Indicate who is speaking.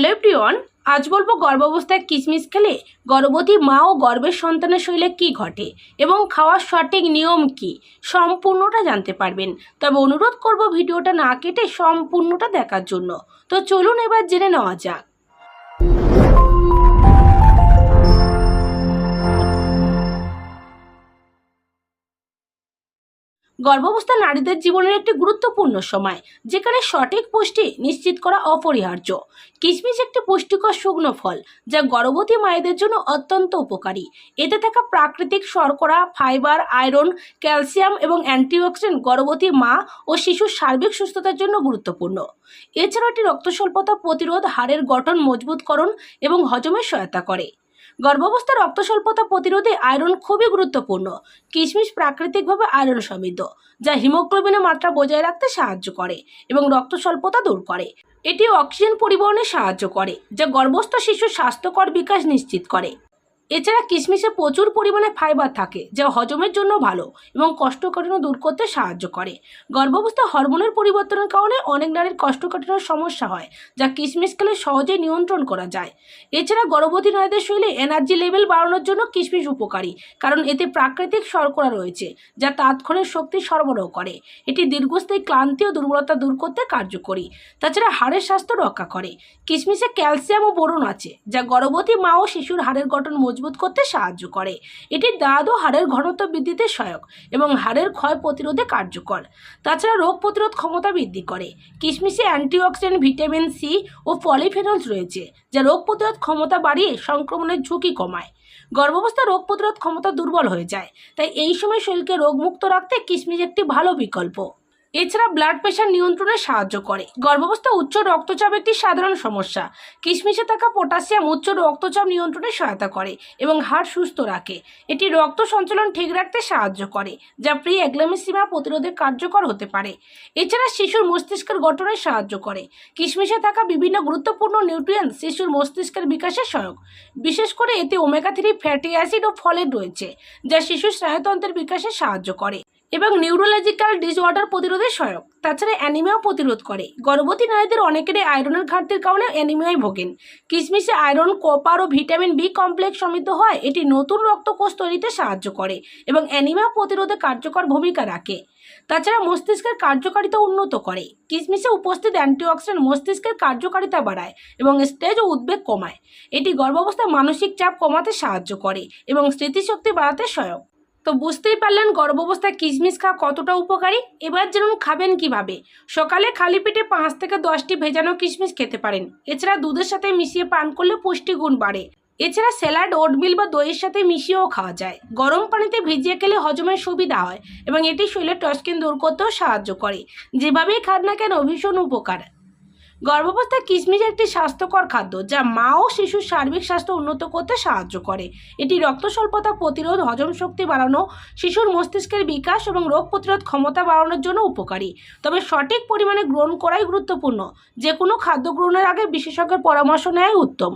Speaker 1: Hello প্রিয়ন, আজ বলব গর্ভাবস্থায় কিশমিশ খেলে গর্ভবতী মা ও গর্ভের সন্তানের শরীরে কি ঘটে এবং খাওয়ার সঠিক নিয়ম কি, সম্পূর্ণটা জানতে পারবেন। তবে অনুরোধ করব ভিডিওটা না কেটে সম্পূর্ণটা দেখার জন্য। তো চলুন এবার জেনে নেওয়া যাক। গর্ভাবস্থা নারীদের জীবনের একটি গুরুত্বপূর্ণ সময়, যেখানে সঠিক পুষ্টি নিশ্চিত করা অপরিহার্য। কিশমিশ একটি পুষ্টিকর শুকনো ফল, যা গর্ভবতী মায়েদের জন্য অত্যন্ত উপকারী। এতে থাকা প্রাকৃতিক শর্করা, ফাইবার, আয়রন, ক্যালসিয়াম এবং অ্যান্টিঅক্সিডেন্ট গর্ভবতী মা ও শিশুর সার্বিক সুস্থতার জন্য গুরুত্বপূর্ণ। এছাড়াও এটি রক্ত স্বল্পতা প্রতিরোধ, হাড়ের গঠন মজবুতকরণ এবং হজমের সহায়তা করে। গর্ভাবস্থা রক্ত স্বল্পতা প্রতিরোধে আয়রন খুবই গুরুত্বপূর্ণ। কিশমিশ প্রাকৃতিকভাবে আয়রন সমৃদ্ধ, যা হিমোগ্লোবিনের মাত্রা বজায় রাখতে সাহায্য করে এবং রক্ত স্বল্পতা দূর করে। এটি অক্সিজেন পরিবহনে সাহায্য করে, যা গর্ভস্থ শিশুর স্বাস্থ্যকর বিকাশ নিশ্চিত করে। এছাড়া কিশমিশে প্রচুর পরিমাণে ফাইবার থাকে, যা হজমের জন্য ভালো এবং কোষ্ঠকাঠিন্য দূর করতে সাহায্য করে। গর্ভাবস্থা হরমোনের পরিবর্তনের কারণে অনেক নারীর কোষ্ঠকাঠিন্যের সমস্যা হয়, যা কিশমিশ খেলে সহজেই নিয়ন্ত্রণ করা যায়। এছাড়া গর্ভবতী নারীদের শরীরে এনার্জি লেভেল বাড়ানোর জন্য কিশমিশ উপকারী, কারণ এতে প্রাকৃতিক শর্করা রয়েছে, যা তাৎক্ষণিক শক্তি সরবরাহ করে। এটি দীর্ঘস্থায়ী ক্লান্তি ও দুর্বলতা দূর করতে কার্যকরী। তাছাড়া হাড়ের স্বাস্থ্য রক্ষা করে। কিশমিশে ক্যালসিয়াম ও বোরন আছে, যা গর্ভবতী মা ও শিশুর হাড়ের গঠন মজবুত করতে সাহায্য করে। এটি দাঁত ও হাড়ের ঘনত্ব বৃদ্ধিতে সহায়ক এবং হাড়ের ক্ষয় প্রতিরোধে কার্যকর। তাছাড়া রোগ প্রতিরোধ ক্ষমতা বৃদ্ধি করে। কিশমিশে অ্যান্টিঅক্সিডেন্ট, ভিটামিন সি ও পলিফেনলস রয়েছে, যা রোগ প্রতিরোধ ক্ষমতা বাড়িয়ে সংক্রমণের ঝুঁকি কমায়। গর্ভাবস্থা রোগ প্রতিরোধ ক্ষমতা দুর্বল হয়ে যায়, তাই এই সময় শরীরকে রোগমুক্ত রাখতে কিশমিশ একটি ভালো বিকল্প। এছাড়া ব্লাড প্রেশার নিয়ন্ত্রণে সাহায্য করে। গর্ভাবস্থা উচ্চ রক্তচাপ একটি সাধারণ সমস্যা। কিশমিশে থাকা পটাশিয়াম উচ্চ রক্তচাপ নিয়ন্ত্রণে সহায়তা করে এবং হাড় সুস্থ রাখে। এটি রক্ত সঞ্চালন ঠিক রাখতে সাহায্য করে, যা প্রি অ্যাগ্লামিসিমা প্রতিরোধে কার্যকর হতে পারে। এছাড়া শিশুর মস্তিষ্কের গঠনে সাহায্য করে। কিশমিশে থাকা বিভিন্ন গুরুত্বপূর্ণ নিউট্রিয়েন্ট শিশুর মস্তিষ্কের বিকাশে সহায়ক। বিশেষ করে এতে ওমেগা থ্রি ফ্যাটি অ্যাসিড ও ফলেট রয়েছে, যা শিশুর স্নায়ুতন্ত্রের বিকাশে সাহায্য করে। এবং নিউরোলজিক্যাল ডিসঅর্ডার প্রতিরোধে সহায়ক। তাছাড়া অ্যানিমিয়াও প্রতিরোধ করে। গর্ভবতী নারীদের অনেকেরই আয়রনের ঘাটতির কারণে অ্যানিমিয়ায় ভোগেন। কিশমিশে আয়রন কপার ও ভিটামিন বি কমপ্লেক্স সমৃদ্ধ হয় এটি নতুন রক্তকোষ তৈরিতে সাহায্য করে এবং অ্যানিমিয়া প্রতিরোধে কার্যকর ভূমিকা রাখে। তাছাড়া মস্তিষ্কের কার্যকারিতা উন্নত করে। কিশমিশে উপস্থিত অ্যান্টিঅক্সিডেন্ট মস্তিষ্কের কার্যকারিতা বাড়ায় এবং স্টেজ ও উদ্বেগ কমায়। এটি গর্ভাবস্থায় মানসিক চাপ কমাতে সাহায্য করে এবং স্মৃতিশক্তি বাড়াতে সহায়ক। তো বুঝতেই পারলেন গর্ভাবস্থায় কিশমিশ খাওয়া কতটা উপকারী? এবার যেমন খাবেন কীভাবে? সকালে খালি পেটে পাঁচ থেকে দশটি ভেজানো কিশমিশ খেতে পারেন। এছাড়া দুধের সাথে মিশিয়ে পান করলে পুষ্টিগুণ বাড়ে। এছাড়া স্যালাড, ওটমিল বা দইয়ের সাথে মিশিয়েও খাওয়া যায়। গরম পানিতে ভিজিয়ে খেলে হজমের সুবিধা হয় এবং এটি শরীরের টস্কিন দূর করতেও সাহায্য করে। যেভাবেই খান না কেন, ভীষণ উপকার। গর্ভাবস্থায় কিশমিশ একটি স্বাস্থ্যকর খাদ্য যা মা ও শিশুর সার্বিক স্বাস্থ্য উন্নত করতে সাহায্য করে। এটি রক্ত স্বল্পতা প্রতিরোধ, হজম শক্তি বাড়ানো, শিশুর মস্তিষ্কের বিকাশ এবং রোগ প্রতিরোধ ক্ষমতা বাড়ানোর জন্য উপকারী। তবে সঠিক পরিমাণে গ্রহণ করাই গুরুত্বপূর্ণ। যে কোনো খাদ্য গ্রহণের আগে বিশেষজ্ঞের পরামর্শ নেয় উত্তম।